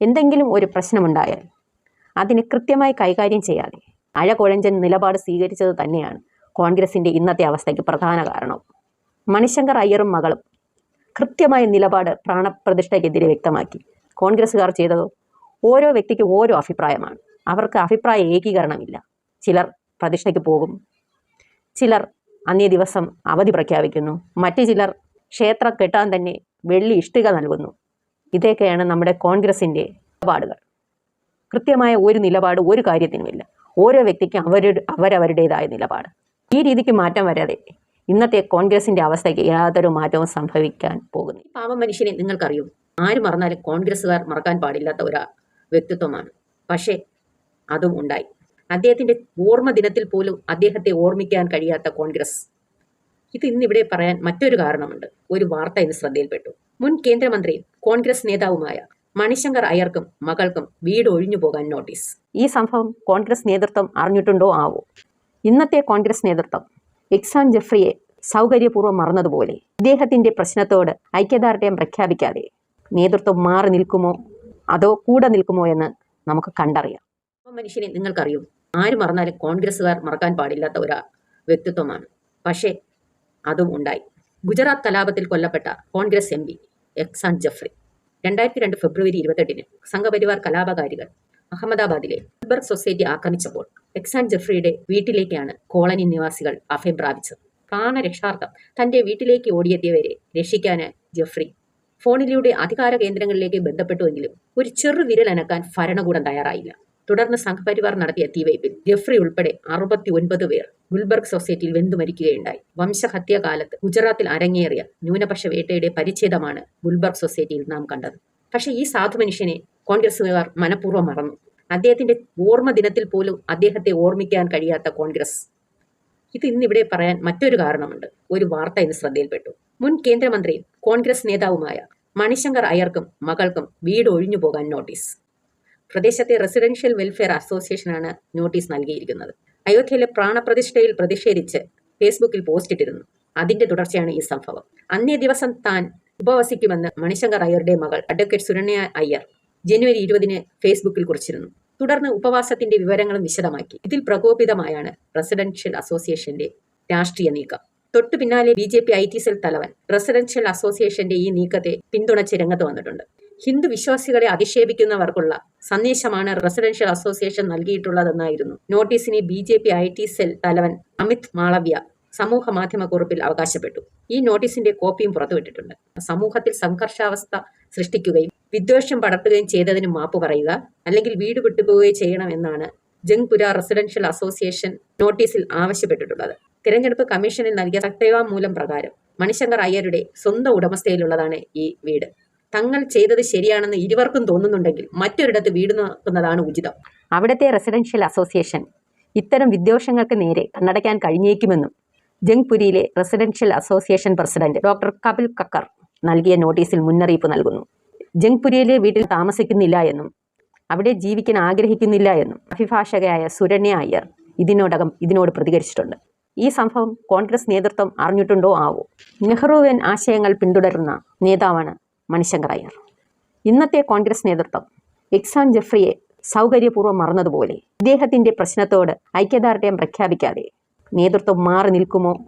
എന്തെങ്കിലും ഒരു പ്രശ്നമുണ്ടായാൽ അതിനെ കൃത്യമായി കൈകാര്യം ചെയ്യാതെ അഴകൊഴഞ്ചൻ നിലപാട് സ്വീകരിച്ചത് തന്നെയാണ് കോൺഗ്രസിന്റെ ഇന്നത്തെ അവസ്ഥയ്ക്ക് പ്രധാന കാരണം. മണിശങ്കർ അയ്യറും മകളും കൃത്യമായ നിലപാട് പ്രാണപ്രതിഷ്ഠയ്ക്കെതിരെ വ്യക്തമാക്കി. കോൺഗ്രസ്സുകാർ ചെയ്തത് ഓരോ വ്യക്തിക്കും ഓരോ അഭിപ്രായമാണ്. അവർക്ക് അഭിപ്രായ ഏകീകരണമില്ല. ചിലർ പ്രതിഷ്ഠയ്ക്ക് പോകും. ചിലർ അന്നേ ദിവസം അവധി പ്രഖ്യാപിക്കുന്നു. മറ്റു ചിലർ ക്ഷേത്രം കെട്ടാൻ തന്നെ വെള്ളി ഇഷ്ടിക നൽകുന്നു. ഇതൊക്കെയാണ് നമ്മുടെ കോൺഗ്രസിന്റെ നിലപാടുകൾ. കൃത്യമായ ഒരു നിലപാട് ഒരു കാര്യത്തിനുമില്ല. ഓരോ വ്യക്തിക്കും അവരുടെ അവരവരുടേതായ നിലപാട്. ഈ രീതിക്ക് മാറ്റം വരാതെ ഇന്നത്തെ കോൺഗ്രസിന്റെ അവസ്ഥയ്ക്ക് യാതൊരു മാറ്റവും സംഭവിക്കാൻ പോകുന്നു പാവ മനുഷ്യനെ നിങ്ങൾക്കറിയും? ആര് മറന്നാലും കോൺഗ്രസ്സുകാർ മറക്കാൻ പാടില്ലാത്ത ഒരു വ്യക്തിത്വമാണ്. പക്ഷേ അതും ഉണ്ടായി. അദ്ദേഹത്തിന്റെ ഓർമ്മ ദിനത്തിൽ പോലും അദ്ദേഹത്തെ ഓർമ്മിക്കാൻ കഴിയാത്ത കോൺഗ്രസ്. ഇത് ഇന്നിവിടെ പറയാൻ മറ്റൊരു കാരണമുണ്ട്. ഒരു വാർത്ത ഇന്ന് ശ്രദ്ധയിൽപ്പെട്ടു. മുൻ കേന്ദ്രമന്ത്രിയും കോൺഗ്രസ് നേതാവുമായ മണിശങ്കർ അയ്യർക്കും മകൾക്കും വീട് ഒഴിഞ്ഞു പോകാൻ നോട്ടീസ്. ഈ സംഭവം കോൺഗ്രസ് നേതൃത്വം അറിഞ്ഞിട്ടുണ്ടോ ആവോ? ഇന്നത്തെ കോൺഗ്രസ് നേതൃത്വം എക്സാൻ ജെഫ്രിയെ സൗകര്യപൂർവം മറന്നതുപോലെ ഇദ്ദേഹത്തിന്റെ പ്രശ്നത്തോട് ഐക്യദാർഢ്യം പ്രഖ്യാപിക്കാതെ നേതൃത്വം മാറി നിൽക്കുമോ? അതോ കൂടെ നിൽക്കുമോ എന്ന് നമുക്ക് കണ്ടറിയാം. മനുഷ്യനെ നിങ്ങൾക്കറിയൂ. ആര് മറന്നാലും കോൺഗ്രസ്സുകാർ മറക്കാൻ പാടില്ലാത്ത ഒരു വ്യക്തിത്വമാണ്. പക്ഷേ അതും ഉണ്ടായി. ഗുജറാത്ത് കലാപത്തിൽ കൊല്ലപ്പെട്ട കോൺഗ്രസ് എം പി എക്സാൻ ജഫ്രി. രണ്ടായിരത്തി രണ്ട് ഫെബ്രുവരി ഇരുപത്തെട്ടിന് സംഘപരിവാർ കലാപകാരികൾ അഹമ്മദാബാദിലെ ഗുൽബർഗ് സൊസൈറ്റി ആക്രമിച്ചപ്പോൾ എക്സാൻ ജഫ്രിയുടെ വീട്ടിലേക്കാണ് കോളനി നിവാസികൾ അഭയം പ്രാപിച്ചത്. പ്രാണരക്ഷാർത്ഥം തന്റെ വീട്ടിലേക്ക് ഓടിയെത്തിയവരെ രക്ഷിക്കാന് ജഫ്രി ഫോണിലൂടെ അധികാര കേന്ദ്രങ്ങളിലേക്ക് ബന്ധപ്പെട്ടുവെങ്കിലും ഒരു ചെറു വിരൽ അനക്കാൻ ഭരണകൂടം തയ്യാറായില്ല. തുടർന്ന് സംഘപരിവാർ നടത്തിയ തീവയ്പിൽ ജെഫ്രി ഉൾപ്പെടെ അറുപത്തി ഒൻപത് പേർ ഗുൽബർഗ് സൊസൈറ്റിയിൽ വെന്തു മരിക്കുകയുണ്ടായി. വംശഹത്യ കാലത്ത് ഗുജറാത്തിൽ അരങ്ങേറിയ ന്യൂനപക്ഷ വേട്ടയുടെ പരിച്ഛേദമാണ് ഗുൽബർഗ് സൊസൈറ്റിയിൽ നാം കണ്ടത്. പക്ഷേ ഈ സാധു മനുഷ്യനെ കോൺഗ്രസുകാർ മനഃപൂർവം മറന്നു. അദ്ദേഹത്തിന്റെ ഓർമ്മ ദിനത്തിൽ പോലും അദ്ദേഹത്തെ ഓർമ്മിക്കാൻ കഴിയാത്ത കോൺഗ്രസ്. ഇത് ഇന്നിവിടെ പറയാൻ മറ്റൊരു കാരണമുണ്ട്. ഒരു വാർത്ത ഇന്ന് ശ്രദ്ധയിൽപ്പെട്ടു. മുൻ കേന്ദ്രമന്ത്രിയും കോൺഗ്രസ് നേതാവുമായ മണിശങ്കർ അയ്യർക്കും മകൾക്കും വീട് ഒഴിഞ്ഞു പോകാൻ നോട്ടീസ്. പ്രദേശത്തെ റെസിഡൻഷ്യൽ വെൽഫെയർ അസോസിയേഷനാണ് നോട്ടീസ് നൽകിയിരിക്കുന്നത്. അയോധ്യയിലെ പ്രാണപ്രതിഷ്ഠയിൽ പ്രതിഷേധിച്ച് ഫേസ്ബുക്കിൽ പോസ്റ്റ് ഇട്ടിരുന്നു. അതിന്റെ തുടർച്ചയാണ് ഈ സംഭവം. അന്നേ ദിവസം താൻ ഉപവസിക്കുമെന്ന് മണിശങ്കർ അയ്യരുടെ മകൾ അഡ്വക്കേറ്റ് സുരണ്യ അയ്യർ ജനുവരി ഇരുപതിന് ഫേസ്ബുക്കിൽ കുറിച്ചിരുന്നു. തുടർന്ന് ഉപവാസത്തിന്റെ വിവരങ്ങളും വിശദമാക്കി. ഇതിൽ പ്രകോപിതമായാണ് റെസിഡൻഷ്യൽ അസോസിയേഷന്റെ രാഷ്ട്രീയ നീക്കം. തൊട്ടു പിന്നാലെ B J P I T cell തലവൻ റെസിഡൻഷ്യൽ അസോസിയേഷന്റെ ഈ നീക്കത്തെ പിന്തുണച്ച് രംഗത്ത് വന്നിട്ടുണ്ട്. ഹിന്ദു വിശ്വാസികളെ അധിക്ഷേപിക്കുന്നവർക്കുള്ള സന്ദേശമാണ് റെസിഡൻഷ്യൽ അസോസിയേഷൻ നൽകിയിട്ടുള്ളതെന്നായിരുന്നു. നോട്ടീസിനെ B J P I T cell തലവൻ അമിത് മാളവ്യ സമൂഹ മാധ്യമ കുറിപ്പിൽ അവകാശപ്പെട്ടു. ഈ നോട്ടീസിന്റെ കോപ്പിയും പുറത്തുവിട്ടിട്ടുണ്ട്. സമൂഹത്തിൽ സംഘർഷാവസ്ഥ സൃഷ്ടിക്കുകയും വിദ്വേഷം പടർത്തുകയും ചെയ്തതിന് മാപ്പ് പറയുക അല്ലെങ്കിൽ വീട് വിട്ടുപോവുകയോ ചെയ്യണമെന്നാണ് ജംഗ്പുര റെസിഡൻഷ്യൽ അസോസിയേഷൻ നോട്ടീസിൽ ആവശ്യപ്പെട്ടിട്ടുള്ളത്. തിരഞ്ഞെടുപ്പ് കമ്മീഷനിൽ നൽകിയ സത്യവാങ്മൂലം പ്രകാരം മണിശങ്കർ അയ്യരുടെ സ്വന്തം ഉടമസ്ഥയിലുള്ളതാണ് ഈ വീട്. തങ്ങൾ ചെയ്തത് ശരിയാണെന്ന് ഇരുവർക്കും തോന്നുന്നുണ്ടെങ്കിൽ മറ്റൊരിടത്ത് വീട് നോക്കുന്നതാണ് ഉചിതം. അവിടുത്തെ റെസിഡൻഷ്യൽ അസോസിയേഷൻ ഇത്തരം വിദ്വേഷങ്ങൾക്ക് നേരെ കണ്ണടയ്ക്കാൻ കഴിഞ്ഞേക്കുമെന്നും ജംഗ്പുരിയിലെ residential association president doctor Kapil Kakkar നൽകിയ നോട്ടീസിൽ മുന്നറിയിപ്പ് നൽകുന്നു. ജംഗ്പുരിയിലെ വീട്ടിൽ താമസിക്കുന്നില്ല എന്നും അവിടെ ജീവിക്കാൻ ആഗ്രഹിക്കുന്നില്ല എന്നും അഭിഭാഷകയായ സുരണ്യ അയ്യർ ഇതിനോടകം ഇതിനോട് പ്രതികരിച്ചിട്ടുണ്ട്. ഈ സംഭവം കോൺഗ്രസ് നേതൃത്വം അറിഞ്ഞിട്ടുണ്ടോ ആവോ? നെഹ്റുവിൻ ആശയങ്ങൾ പിന്തുടരുന്ന നേതാവാണ് മണിശങ്കർ അയ്യർ ഇന്നത്തെ കോൺഗ്രസ് നേതൃത്വം എക്സാൻ ജെഫ്രിയെ സൗകര്യപൂർവം മറന്നതുപോലെ ഇദ്ദേഹത്തിന്റെ പ്രശ്നത്തോട് ഐക്യദാർഢ്യം പ്രഖ്യാപിക്കാതെ നേതൃത്വം മാറി നിൽക്കുമോ?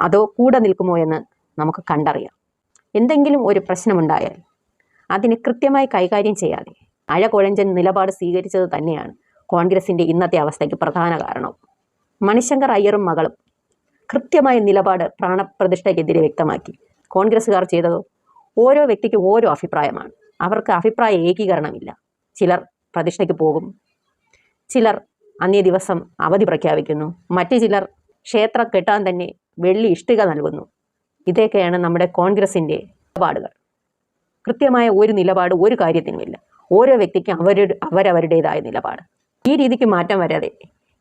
അതോ കൂടെ നിൽക്കുമോ എന്ന് നമുക്ക് കണ്ടറിയാം. എന്തെങ്കിലും ഒരു പ്രശ്നമുണ്ടായാൽ അതിനെ കൃത്യമായി കൈകാര്യം ചെയ്യാതെ അഴകൊഴഞ്ചൻ നിലപാട് സ്വീകരിച്ചത് തന്നെയാണ് കോൺഗ്രസിന്റെ ഇന്നത്തെ അവസ്ഥയ്ക്ക് പ്രധാന കാരണം. മണിശങ്കർ അയ്യറും മകളും കൃത്യമായ നിലപാട് പ്രാണപ്രതിഷ്ഠയ്ക്കെതിരെ വ്യക്തമാക്കി കോൺഗ്രസ്സുകാർ ചെയ്തതോ? ഓരോ വ്യക്തിക്കും ഓരോ അഭിപ്രായമാണ്. അവർക്ക് അഭിപ്രായ ഏകീകരണമില്ല. ചിലർ പ്രതിഷ്ഠയ്ക്ക് പോകും. ചിലർ അന്നേ ദിവസം അവധി പ്രഖ്യാപിക്കുന്നു. മറ്റു ചിലർ ക്ഷേത്രം കെട്ടാൻ തന്നെ വെള്ളി ഇഷ്ടിക നൽകുന്നു. ഇതൊക്കെയാണ് നമ്മുടെ കോൺഗ്രസിന്റെ നിലപാടുകൾ. കൃത്യമായ ഒരു നിലപാട് ഒരു കാര്യത്തിനുമില്ല. ഓരോ വ്യക്തിക്കും അവരുടെ അവരവരുടേതായ നിലപാട്. ഈ രീതിക്ക് മാറ്റം വരാതെ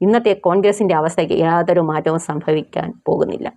ഇന്നത്തെ കോൺഗ്രസിന്റെ അവസ്ഥയ്ക്ക് യാതൊരു മാറ്റവും സംഭവിക്കാൻ പോകുന്നില്ല.